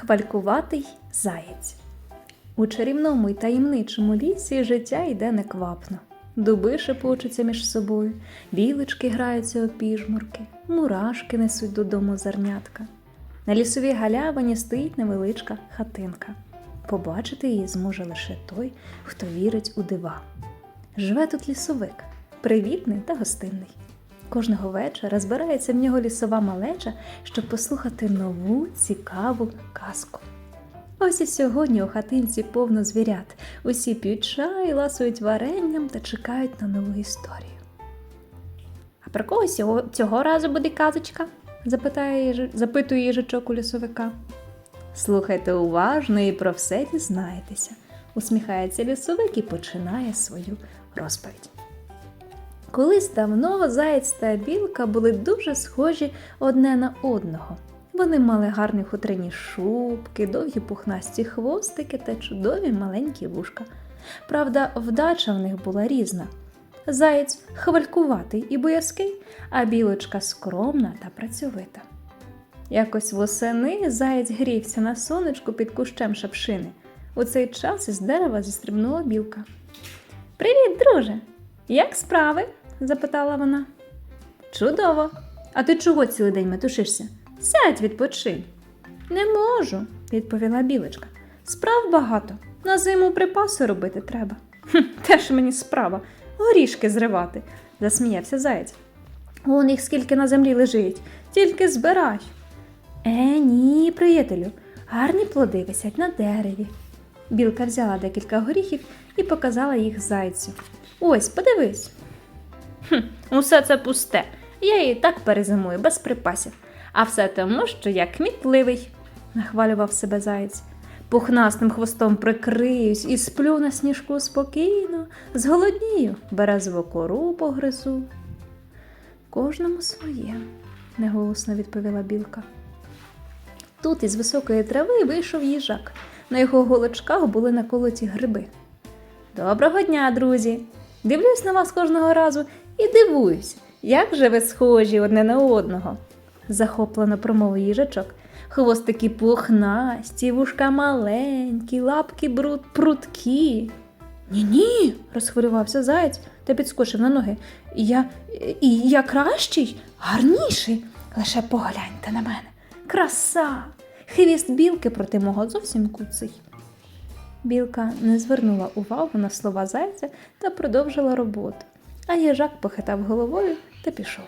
Хвалькуватий заєць. У чарівному й таємничому лісі життя йде неквапно. Дуби шепочуться між собою, білочки граються у піжмурки, мурашки несуть додому зернятка. На лісовій галявині стоїть невеличка хатинка. Побачити її зможе лише той, хто вірить у дива. Живе тут лісовик, привітний та гостинний. Кожного вечора збирається в нього лісова малеча, щоб послухати нову цікаву казку. Ось і сьогодні у хатинці повно звірят. Усі п'ють чай, ласують варенням та чекають на нову історію. А про кого сього- цього разу буде казочка? запитає, запитує їжачок у лісовика. Слухайте уважно і про все дізнаєтеся, усміхається лісовик і починає свою розповідь. Колись давно заєць та білка були дуже схожі одне на одного. Вони мали гарні хутряні шубки, довгі пухнасті хвостики та чудові маленькі вушка. Правда, вдача в них була різна. Заєць хвалькуватий і боязкий, а білочка скромна та працьовита. Якось восени заєць грівся на сонечку під кущем шапшини. У цей час із дерева зістрибнула білка. Привіт, друже! Як справи? Запитала вона. Чудово. А ти чого цілий день метушишся? Сядь, відпочинь. Не можу, відповіла білочка. Справ багато. На зиму припаси робити треба. Хм, теж мені справа. Горішки зривати, засміявся заєць. Он їх скільки на землі лежить, тільки збирай. Е, ні, приятелю, гарні плоди висять на дереві. Білка взяла декілька горіхів і показала їх зайцю. Ось, подивись. Хм, усе це пусте. Я її так перезимую без припасів. А все тому, що я кмітливий, нахвалював себе заєць. Пухнастим хвостом прикриюсь і сплю на сніжку спокійно, зголоднію, березову кору погризу. Кожному своє, неголосно відповіла білка. Тут із високої трави вийшов їжак. На його голочках були наколоті гриби. Доброго дня, друзі! Дивлюсь на вас кожного разу і дивуюсь, як же ви схожі одне на одного. захоплено промовив їжачок. Хвостики пухнасті, вушка маленькі, лапки бруд прудкі. Ні, ні, розхвилювався заєць та підскочив на ноги. Я, і я кращий, гарніший. Лише погляньте на мене. Краса! Хвіст білки проти мого зовсім куций. Білка не звернула увагу на слова зайця та продовжила роботу, а їжак похитав головою та пішов.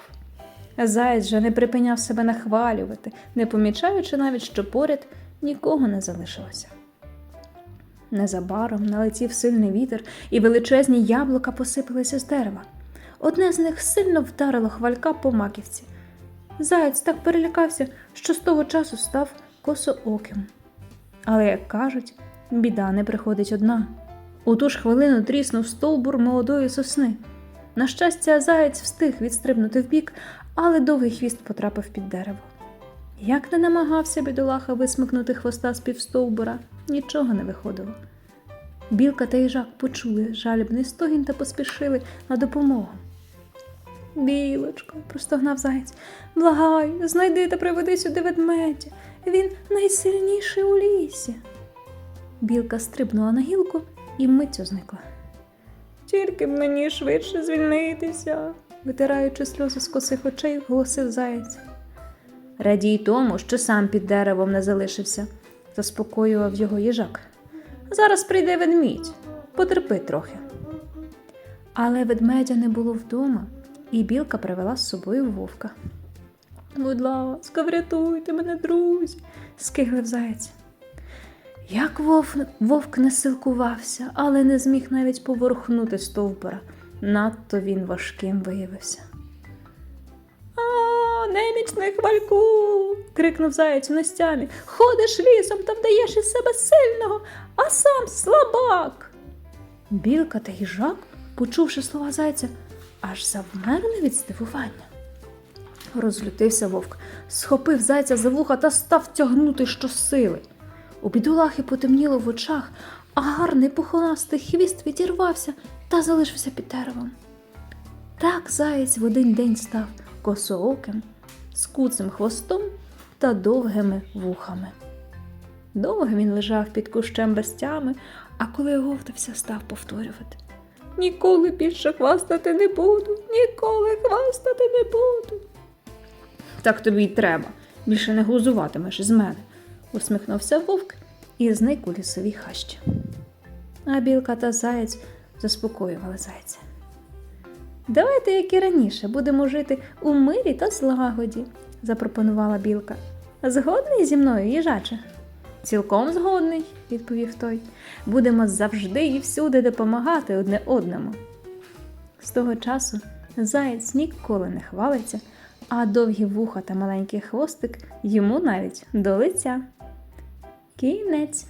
Заєць же не припиняв себе нахвалювати, не помічаючи навіть, що поряд нікого не залишилося. Незабаром налетів сильний вітер, і величезні яблука посипалися з дерева. Одне з них сильно вдарило хвалька по маківці. Заєць так перелякався, що з того часу став косооким. Але, як кажуть, біда не приходить одна. У ту ж хвилину тріснув стовбур молодої сосни. На щастя, заєць встиг відстрибнути вбік, але довгий хвіст потрапив під дерево. Як не намагався бідолаха висмикнути хвоста з півстовбура, нічого не виходило. Білка та їжак почули жалібний стогін та поспішили на допомогу. Білочко, простогнав заєць, благаю, знайди та приведи сюди ведмедя. Він найсильніший у лісі. Білка стрибнула на гілку і миттю зникла. Тільки б мені швидше звільнитися, витираючи сльози з косих очей, голосив заєць. Радій тому, що сам під деревом не залишився, заспокоював його їжак. Зараз прийде ведмідь, потерпи трохи. Але ведмедя не було вдома, і білка привела з собою вовка. Будь ласка, врятуйте мене, друзі, скиглив заєць. Як вовк, вовк не силкувався, але не зміг навіть поворухнути стовбура. Надто він важким виявився. А, немічний хвальку. крикнув заєць у настямі. Ходиш лісом та вдаєш із себе сильного, а сам слабак. Білка та їжак, почувши слова зайця, аж завмерли від здивування. Розлютився вовк, схопив зайця за вуха та став тягнути щосили. У бідолахи потемніло в очах, а гарний пухонастий хвіст відірвався та залишився під деревом. Так заєць в один день став косооким, з хвостом та довгими вухами. Довго він лежав під кущем без тями, а коли оговтався, став повторювати. Ніколи більше хвастати не буду, ніколи хвастати не буду. Так тобі й треба, більше не глузуватимеш з мене, усміхнувся вовк і зник у лісовій хащі. А білка та заєць заспокоювали зайця. Давайте, як і раніше, будемо жити у мирі та злагоді, запропонувала білка. Згодний зі мною, їжаче? Цілком згодний, відповів той. Будемо завжди і всюди допомагати одне одному. З того часу заєць ніколи не хвалиться, а довгі вуха та маленький хвостик йому навіть до лиця. Okay, let's